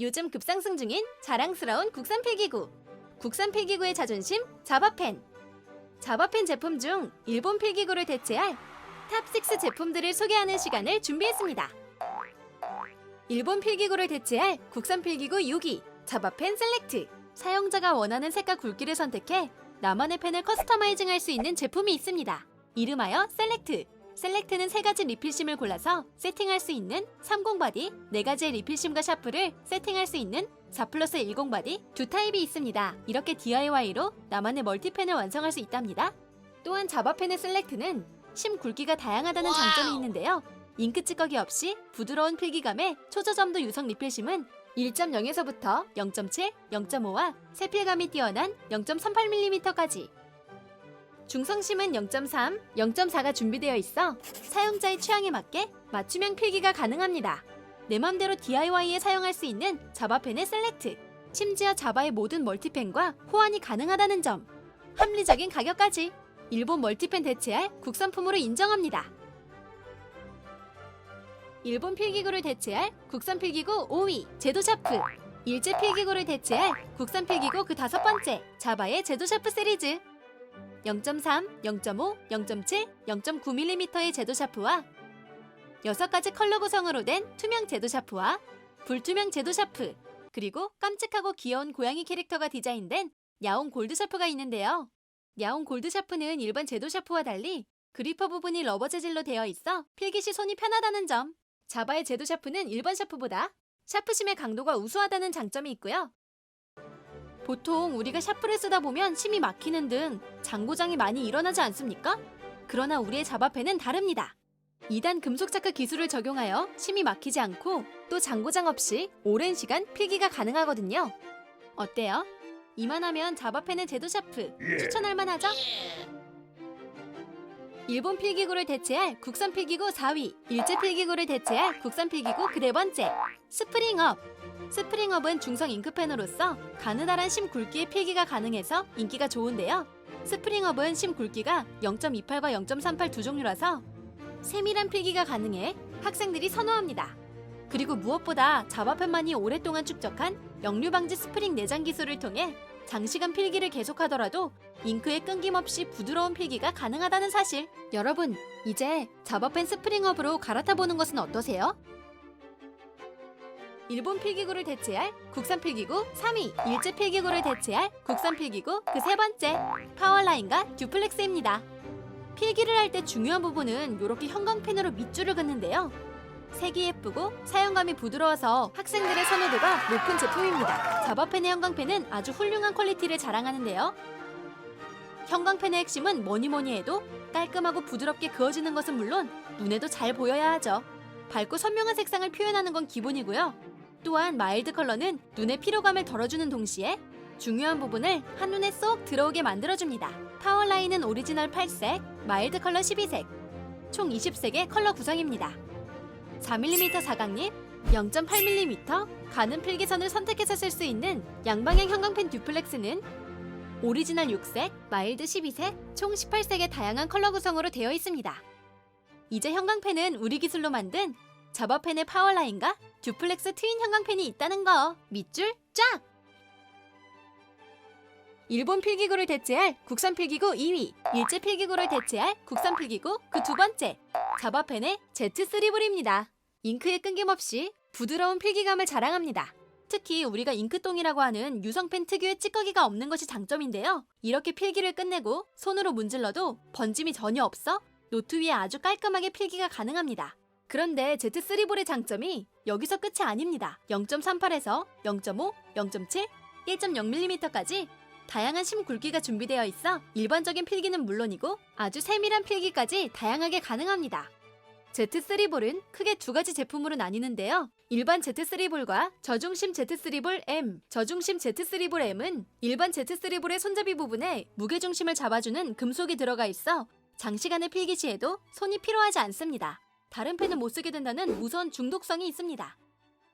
요즘 급상승 중인 자랑스러운 국산 필기구. 국산 필기구의 자존심, 자바펜. 자바펜 제품 중 일본 필기구를 대체할 탑6 제품들을 소개하는 시간을 준비했습니다. 일본 필기구를 대체할 국산 필기구 6위, 자바펜 셀렉트. 사용자가 원하는 색과 굵기를 선택해 나만의 펜을 커스터마이징 할 수 있는 제품이 있습니다. 이름하여 셀렉트. 셀렉트는 세 가지 리필심을 골라서 세팅할 수 있는 30 바디, 네 가지의 리필심과 샤프를 세팅할 수 있는 4 플러스 10 바디 두 타입이 있습니다. 이렇게 DIY로 나만의 멀티펜을 완성할 수 있답니다. 또한 자바펜의 셀렉트는 심 굵기가 다양하다는 장점이 있는데요. 잉크 찌꺼기 없이 부드러운 필기감에 초저점도 유성 리필심은 1.0에서부터 0.7, 0.5와 세필감이 뛰어난 0.38mm까지 중성심은 0.3, 0.4가 준비되어 있어 사용자의 취향에 맞게 맞춤형 필기가 가능합니다. 내 맘대로 DIY에 사용할 수 있는 자바펜의 셀렉트. 심지어 자바의 모든 멀티펜과 호환이 가능하다는 점. 합리적인 가격까지. 일본 멀티펜 대체할 국산품으로 인정합니다. 일본 필기구를 대체할 국산 필기구 5위 제도 샤프. 일제 필기구를 대체할 국산 필기구 그 다섯 번째 자바의 제도 샤프 시리즈. 0.3, 0.5, 0.7, 0.9mm의 제도 샤프와 6가지 컬러 구성으로 된 투명 제도 샤프와 불투명 제도 샤프 그리고 깜찍하고 귀여운 고양이 캐릭터가 디자인된 야옹 골드 샤프가 있는데요. 야옹 골드 샤프는 일반 제도 샤프와 달리 그리퍼 부분이 러버 재질로 되어 있어 필기 시 손이 편하다는 점. 자바의 제도 샤프는 일반 샤프보다 샤프심의 강도가 우수하다는 장점이 있고요. 보통 우리가 샤프를 쓰다 보면 심이 막히는 등 장고장이 많이 일어나지 않습니까? 그러나 우리의 자바펜은 다릅니다. 2단 금속 자크 기술을 적용하여 심이 막히지 않고 또 장고장 없이 오랜 시간 필기가 가능하거든요. 어때요? 이만하면 자바펜의 제도 샤프 추천할 만하죠? 일본 필기구를 대체할 국산 필기구 4위, 일제 필기구를 대체할 국산 필기구 그 네 번째, 스프링업. 스프링업은 중성 잉크펜으로서 가느다란 심 굵기의 필기가 가능해서 인기가 좋은데요. 스프링업은 심 굵기가 0.28과 0.38 두 종류라서 세밀한 필기가 가능해 학생들이 선호합니다. 그리고 무엇보다 자바펜만이 오랫동안 축적한 역류 방지 스프링 내장 기술을 통해 장시간 필기를 계속하더라도 잉크에 끊김없이 부드러운 필기가 가능하다는 사실. 여러분, 이제 자바펜 스프링업으로 갈아타 보는 것은 어떠세요? 일본 필기구를 대체할 국산 필기구 3위, 일제 필기구를 대체할 국산 필기구 그 세 번째, 파워라인과 듀플렉스입니다. 필기를 할 때 중요한 부분은 이렇게 형광펜으로 밑줄을 긋는데요. 색이 예쁘고 사용감이 부드러워서 학생들의 선호도가 높은 제품입니다. 자바펜의 형광펜은 아주 훌륭한 퀄리티를 자랑하는데요. 형광펜의 핵심은 뭐니 뭐니 해도 깔끔하고 부드럽게 그어지는 것은 물론 눈에도 잘 보여야 하죠. 밝고 선명한 색상을 표현하는 건 기본이고요. 또한 마일드 컬러는 눈의 피로감을 덜어주는 동시에 중요한 부분을 한눈에 쏙 들어오게 만들어줍니다. 파워라인은 오리지널 8색, 마일드 컬러 12색, 총 20색의 컬러 구성입니다. 4mm 사각립, 0.8mm 가는 필기선을 선택해서 쓸 수 있는 양방향 형광펜 듀플렉스는 오리지널 6색, 마일드 12색, 총 18색의 다양한 컬러 구성으로 되어 있습니다. 이제 형광펜은 우리 기술로 만든 자바펜의 파워라인과 듀플렉스 트윈 형광펜이 있다는 거 밑줄 쫙! 일본 필기구를 대체할 국산 필기구 2위, 일제 필기구를 대체할 국산 필기구 그 두 번째, 자바펜의 Z3볼입니다. 잉크에 끊김없이 부드러운 필기감을 자랑합니다. 특히 우리가 잉크똥이라고 하는 유성펜 특유의 찌꺼기가 없는 것이 장점인데요. 이렇게 필기를 끝내고 손으로 문질러도 번짐이 전혀 없어 노트 위에 아주 깔끔하게 필기가 가능합니다. 그런데 Z3볼의 장점이 여기서 끝이 아닙니다. 0.38에서 0.5, 0.7, 1.0mm까지 다양한 심 굵기가 준비되어 있어 일반적인 필기는 물론이고 아주 세밀한 필기까지 다양하게 가능합니다. Z3볼은 크게 두 가지 제품으로 나뉘는데요. 일반 Z3볼과 저중심 Z3볼 M, 저중심 Z3볼 M은 일반 Z3볼의 손잡이 부분에 무게중심을 잡아주는 금속이 들어가 있어 장시간의 필기 시에도 손이 피로하지 않습니다. 다른 펜은 못 쓰게 된다는 무서운 중독성이 있습니다.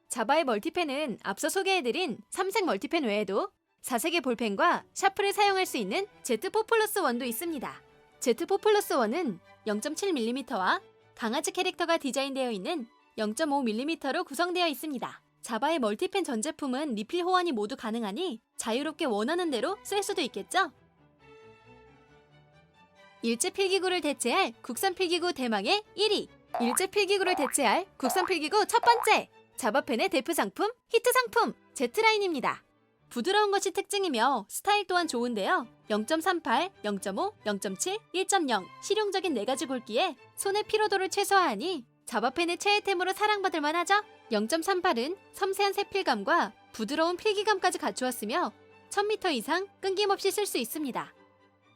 자바의 멀티펜은 앞서 소개해드린 3색 멀티펜 외에도 4색의 볼펜과 샤프를 사용할 수 있는 Z4 플러스 1도 있습니다. Z4 플러스 1은 0.7mm와 강아지 캐릭터가 디자인되어 있는 0.5mm로 구성되어 있습니다. 자바의 멀티펜 전 제품은 리필 호환이 모두 가능하니 자유롭게 원하는 대로 쓸 수도 있겠죠? 일제 필기구를 대체할 국산 필기구 대망의 1위. 일제 필기구를 대체할 국산 필기구 첫 번째. 자바펜의 대표 상품, 히트 상품, 제트라인입니다. 부드러운 것이 특징이며 스타일 또한 좋은데요. 0.38, 0.5, 0.7, 1.0 실용적인 네 가지 굵기에 손의 피로도를 최소화하니 자바펜의 최애템으로 사랑받을 만하죠. 0.38은 섬세한 세필감과 부드러운 필기감까지 갖추었으며 1000m 이상 끊김없이 쓸 수 있습니다.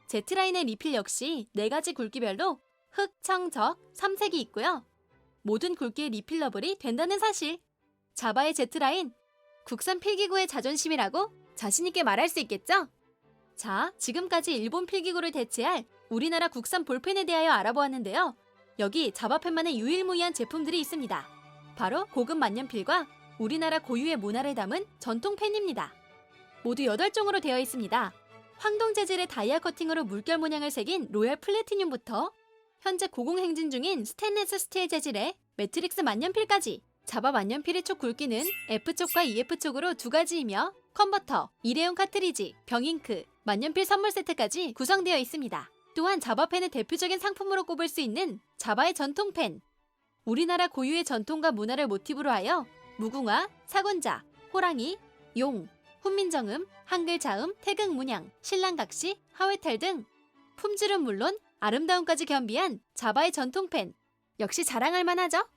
제트라인의 리필 역시 4가지 굵기별로 흑, 청, 적, 삼색이 있고요. 모든 굵기의 리필 러블이 된다는 사실. 자바의 제트라인, 국산 필기구의 자존심이라고 자신있게 말할 수 있겠죠? 자, 지금까지 일본 필기구를 대체할 우리나라 국산 볼펜에 대하여 알아보았는데요. 여기 자바펜만의 유일무이한 제품들이 있습니다. 바로 고급 만년필과 우리나라 고유의 문화를 담은 전통 펜입니다. 모두 8종으로 되어 있습니다. 황동 재질의 다이아 커팅으로 물결 문양을 새긴 로얄 플래티늄부터 현재 고공행진 중인 스테인레스 스틸 재질의 매트릭스 만년필까지 자바 만년필의 촉 굵기는 F촉과 EF촉으로 두 가지이며 컨버터, 일회용 카트리지, 병잉크, 만년필 선물 세트까지 구성되어 있습니다. 또한 자바펜의 대표적인 상품으로 꼽을 수 있는 자바의 전통펜. 우리나라 고유의 전통과 문화를 모티브로 하여 무궁화, 사곤자, 호랑이, 용, 훈민정음, 한글 자음, 태극 문양, 신랑각시, 하회탈 등 품질은 물론 아름다움까지 겸비한 자바의 전통펜. 역시 자랑할 만하죠?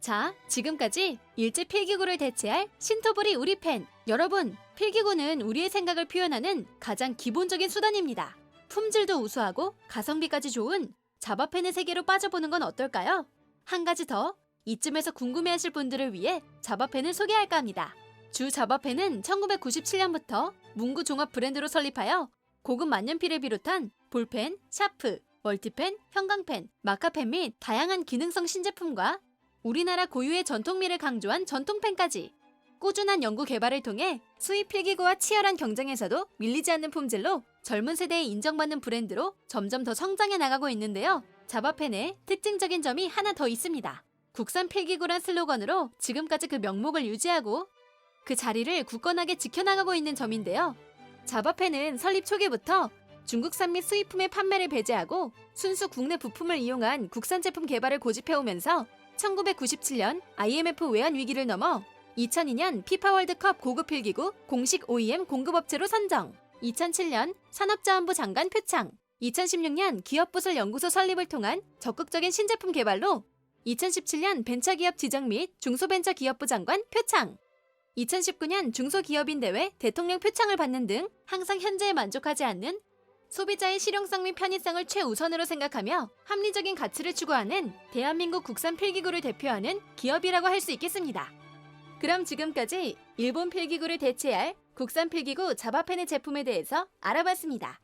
자, 지금까지 일제 필기구를 대체할 신토부리 우리 펜. 여러분, 필기구는 우리의 생각을 표현하는 가장 기본적인 수단입니다. 품질도 우수하고 가성비까지 좋은 자바펜의 세계로 빠져보는 건 어떨까요? 한 가지 더, 이쯤에서 궁금해하실 분들을 위해 자바펜을 소개할까 합니다. 주 자바펜은 1997년부터 문구 종합 브랜드로 설립하여 고급 만년필을 비롯한 볼펜, 샤프, 멀티펜, 형광펜, 마카펜 및 다양한 기능성 신제품과 우리나라 고유의 전통미를 강조한 전통펜까지 꾸준한 연구 개발을 통해 수입 필기구와 치열한 경쟁에서도 밀리지 않는 품질로 젊은 세대에 인정받는 브랜드로 점점 더 성장해 나가고 있는데요. 자바펜의 특징적인 점이 하나 더 있습니다. 국산 필기구란 슬로건으로 지금까지 그 명목을 유지하고 그 자리를 굳건하게 지켜나가고 있는 점인데요. 자바펜은 설립 초기부터 중국산 및 수입품의 판매를 배제하고 순수 국내 부품을 이용한 국산 제품 개발을 고집해오면서 1997년 IMF 외환 위기를 넘어 2002년 피파 월드컵 고급 필기구 공식 OEM 공급업체로 선정, 2007년 산업자원부 장관 표창, 2016년 기업부설 연구소 설립을 통한 적극적인 신제품 개발로 2017년 벤처기업 지정 및 중소벤처기업부 장관 표창, 2019년 중소기업인 대회 대통령 표창을 받는 등 항상 현재에 만족하지 않는 소비자의 실용성 및 편의성을 최우선으로 생각하며 합리적인 가치를 추구하는 대한민국 국산 필기구를 대표하는 기업이라고 할 수 있겠습니다. 그럼 지금까지 일본 필기구를 대체할 국산 필기구 자바펜의 제품에 대해서 알아봤습니다.